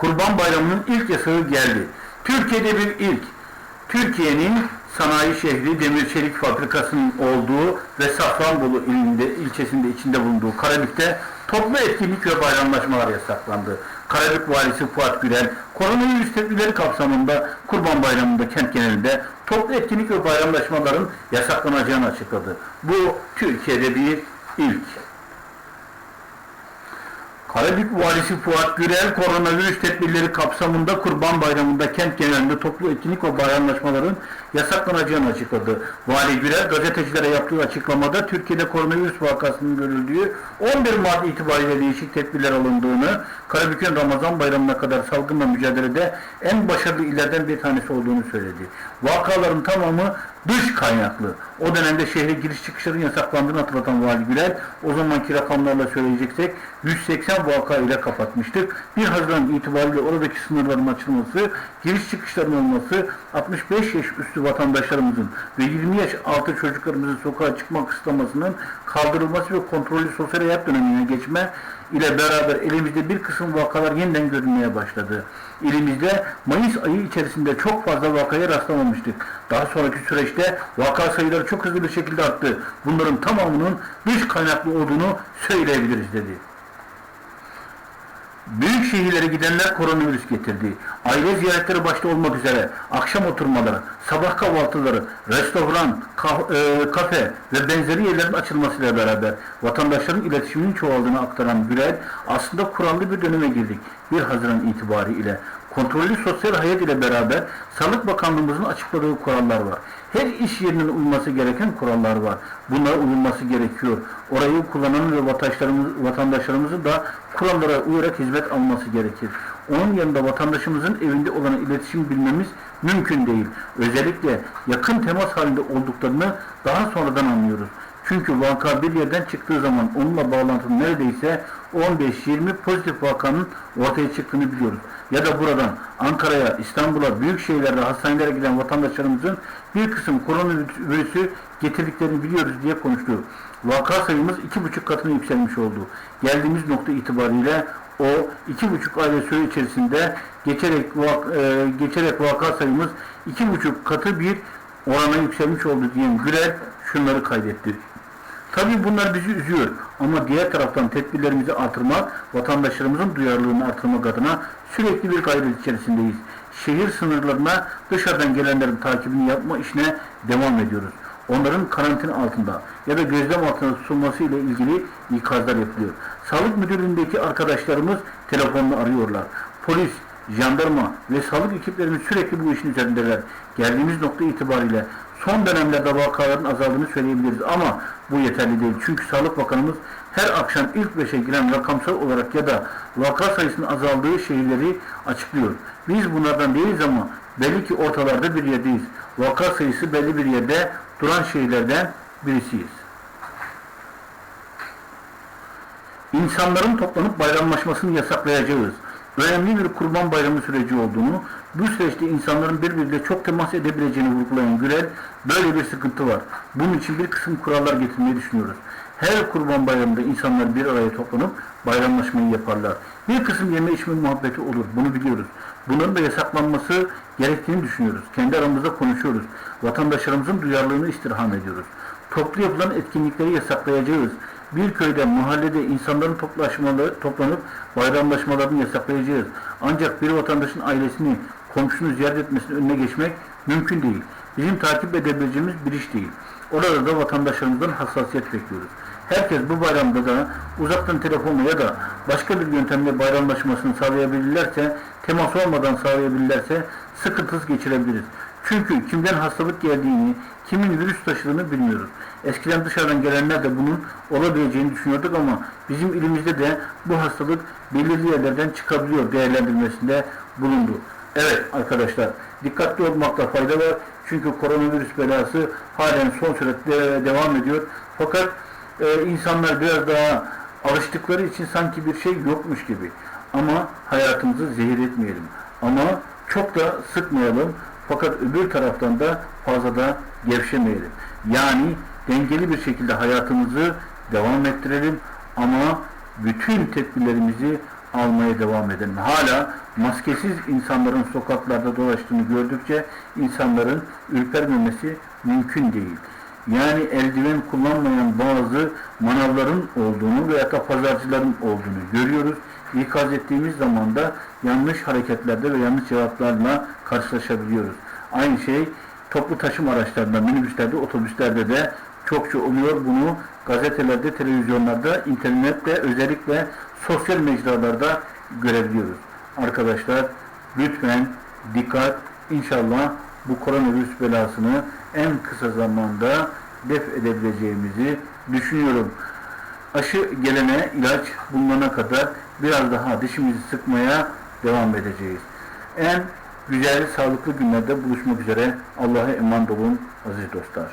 Kurban Bayramı'nın ilk yasağı geldi. Türkiye'de bir ilk. Türkiye'nin sanayi şehri demir çelik fabrikasının olduğu ve Safranbolu ilinde, ilçesinde içinde bulunduğu Karabük'te toplu etkinlik ve bayramlaşmalar yasaklandı. Karabük valisi Fuat Gürel, koronavirüs tedbirleri kapsamında Kurban Bayramı'nda kent genelinde toplu etkinlik ve bayramlaşmaların yasaklanacağını açıkladı. Bu Türkiye'de bir ilk. Karabük Valisi Fuat Gürel, koronavirüs tedbirleri kapsamında Kurban Bayramı'nda kent genelinde toplu etkinlik ve bayramlaşmaların yasaklanacağını açıkladı. Vali Gürel, gazetecilere yaptığı açıklamada Türkiye'de koronavirüs vakasının görüldüğü 11 Mart itibariyle değişik tedbirler alındığını, Karabük'ün Ramazan Bayramı'na kadar salgınla mücadelede en başarılı illerden bir tanesi olduğunu söyledi. Vakaların tamamı dış kaynaklı. O dönemde şehre giriş çıkışların yasaklandığını hatırlatan Vali Gürel, o zamanki rakamlarla söyleyeceksek 180 vaka ile kapatmıştık. 1 Haziran itibariyle oradaki sınırların açılması, giriş çıkışların olması, 65 yaş üstü vatandaşlarımızın ve 20 yaş altı çocuklarımızın sokağa çıkma kısıtlamasının kaldırılması ve kontrollü sosyal hayat dönemine geçme ile beraber elimizde bir kısım vakalar yeniden görünmeye başladı. İlimizde Mayıs ayı içerisinde çok fazla vakaya rastlamamıştık. Daha sonraki süreçte vaka sayıları çok hızlı bir şekilde arttı. Bunların tamamının dış kaynaklı olduğunu söyleyebiliriz dedi. Büyük şehirlere gidenler koronavirüs getirdi. Aile ziyaretleri başta olmak üzere akşam oturmaları, sabah kahvaltıları, restoran, kah- e, kafe ve benzeri yerlerin açılmasıyla beraber vatandaşların iletişiminin çoğaldığını aktaran Gürel aslında kurallı bir döneme girdik. 1 Haziran itibariyle kontrollü sosyal hayat ile beraber Sağlık Bakanlığımızın açıkladığı kurallar var. Her iş yerinin uyması gereken kurallar var. Bunlara uyulması gerekiyor. Orayı kullanan ve vatandaşlarımız, vatandaşlarımızın da kurallara uyarak hizmet alması gerekir. Onun yanında vatandaşımızın evinde olan iletişim bilmemiz mümkün değil. Özellikle yakın temas halinde olduklarını daha sonradan anlıyoruz. Çünkü vaka bir yerden çıktığı zaman onunla bağlantılı neredeyse 15-20 pozitif vakanın ortaya çıktığını biliyoruz. Ya da buradan Ankara'ya, İstanbul'a, büyük şehirlerde hastanelere giden vatandaşlarımızın bir kısım koronavirüsü getirdiklerini biliyoruz diye konuştu. Vaka sayımız iki buçuk katına yükselmiş oldu. Geldiğimiz nokta itibariyle o iki buçuk ayda süre içerisinde geçerek, vak, e, geçerek vaka sayımız iki buçuk katı bir orana yükselmiş oldu diyen Gürel şunları kaydetti. Tabii bunlar bizi üzüyor ama diğer taraftan tedbirlerimizi artırmak, vatandaşlarımızın duyarlılığını artırmak adına sürekli bir gayret içerisindeyiz. Şehir sınırlarına dışarıdan gelenlerin takibini yapma işine devam ediyoruz. Onların karantina altında ya da gözlem altında tutulması ile ilgili ikazlar yapılıyor. Sağlık müdürlüğündeki arkadaşlarımız telefonla arıyorlar. Polis, jandarma ve sağlık ekiplerimiz sürekli bu işin üzerindeler. Geldiğimiz nokta itibariyle son dönemlerde vakaların azaldığını söyleyebiliriz ama bu yeterli değil. Çünkü Sağlık Bakanımız her akşam ilk beşe giren rakamsal olarak ya da vaka sayısının azaldığı şehirleri açıklıyor. Biz bunlardan değiliz ama belli ki ortalarda bir yerdeyiz. Vaka sayısı belli bir yerde duran şehirlerden birisiyiz. İnsanların toplanıp bayramlaşmasını yasaklayacağız. Önemli bir kurban bayramı süreci olduğunu, bu süreçte insanların birbiriyle çok temas edebileceğini vurgulayan Gürel, böyle bir sıkıntı var. Bunun için bir kısım kurallar getirmeyi düşünüyoruz. Her kurban bayramında insanlar bir araya toplanıp bayramlaşmayı yaparlar. Bir kısım yeme içme muhabbeti olur, bunu biliyoruz. Bunların da yasaklanması gerektiğini düşünüyoruz. Kendi aramızda konuşuyoruz. Vatandaşlarımızın duyarlılığını istirham ediyoruz. Toplu yapılan etkinlikleri yasaklayacağız bir köyde, mahallede insanların toplaşmaları, toplanıp bayramlaşmalarını yasaklayacağız. Ancak bir vatandaşın ailesini, komşunu ziyaret etmesinin önüne geçmek mümkün değil. Bizim takip edebileceğimiz bir iş değil. Orada da vatandaşlarımızdan hassasiyet bekliyoruz. Herkes bu bayramda da uzaktan telefonla ya da başka bir yöntemle bayramlaşmasını sağlayabilirlerse, temas olmadan sağlayabilirlerse sıkıntısız geçirebiliriz. Çünkü kimden hastalık geldiğini, kimin virüs taşıdığını bilmiyoruz. Eskiden dışarıdan gelenler de bunun olabileceğini düşünüyorduk ama bizim ilimizde de bu hastalık belirli yerlerden çıkabiliyor değerlendirmesinde bulundu. Evet arkadaşlar dikkatli olmakta fayda var. Çünkü koronavirüs belası halen son süratle devam ediyor. Fakat e, insanlar biraz daha alıştıkları için sanki bir şey yokmuş gibi. Ama hayatımızı zehir etmeyelim. Ama çok da sıkmayalım. Fakat öbür taraftan da fazla da gevşemeyelim. Yani dengeli bir şekilde hayatımızı devam ettirelim ama bütün tedbirlerimizi almaya devam edelim. Hala maskesiz insanların sokaklarda dolaştığını gördükçe insanların ürpermemesi mümkün değil. Yani eldiven kullanmayan bazı manavların olduğunu veya da pazarcıların olduğunu görüyoruz. İkaz ettiğimiz zaman da yanlış hareketlerde ve yanlış cevaplarla karşılaşabiliyoruz. Aynı şey toplu taşıma araçlarında, minibüslerde, otobüslerde de çokça oluyor. Bunu gazetelerde, televizyonlarda, internette, özellikle sosyal mecralarda görebiliyoruz. Arkadaşlar lütfen dikkat. İnşallah bu koronavirüs belasını en kısa zamanda def edebileceğimizi düşünüyorum. Aşı gelene ilaç bulunana kadar biraz daha dişimizi sıkmaya devam edeceğiz. En güzel, sağlıklı günlerde buluşmak üzere. Allah'a emanet olun aziz dostlar.